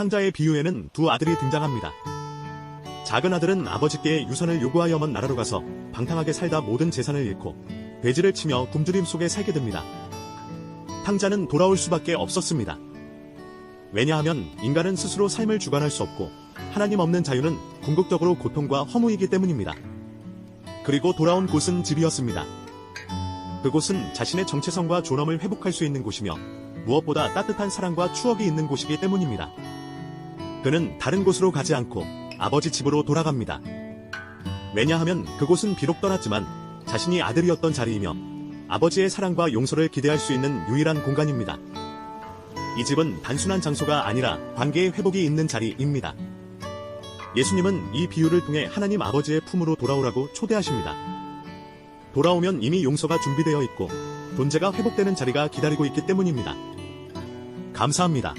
탕자의 비유에는 두 아들이 등장합니다. 작은 아들은 아버지께 유산을 요구하여 먼 나라로 가서 방탕하게 살다 모든 재산을 잃고 배지를 치며 굶주림 속에 살게 됩니다. 탕자는 돌아올 수밖에 없었습니다. 왜냐하면 인간은 스스로 삶을 주관할 수 없고 하나님 없는 자유는 궁극적으로 고통과 허무이기 때문입니다. 그리고 돌아온 곳은 집이었습니다. 그곳은 자신의 정체성과 존엄을 회복할 수 있는 곳이며 무엇보다 따뜻한 사랑과 추억이 있는 곳이기 때문입니다. 그는 다른 곳으로 가지 않고 아버지 집으로 돌아갑니다. 왜냐하면 그곳은 비록 떠났지만 자신이 아들이었던 자리이며 아버지의 사랑과 용서를 기대할 수 있는 유일한 공간입니다. 이 집은 단순한 장소가 아니라 관계의 회복이 있는 자리입니다. 예수님은 이 비유를 통해 하나님 아버지의 품으로 돌아오라고 초대하십니다. 돌아오면 이미 용서가 준비되어 있고 존재가 회복되는 자리가 기다리고 있기 때문입니다. 감사합니다.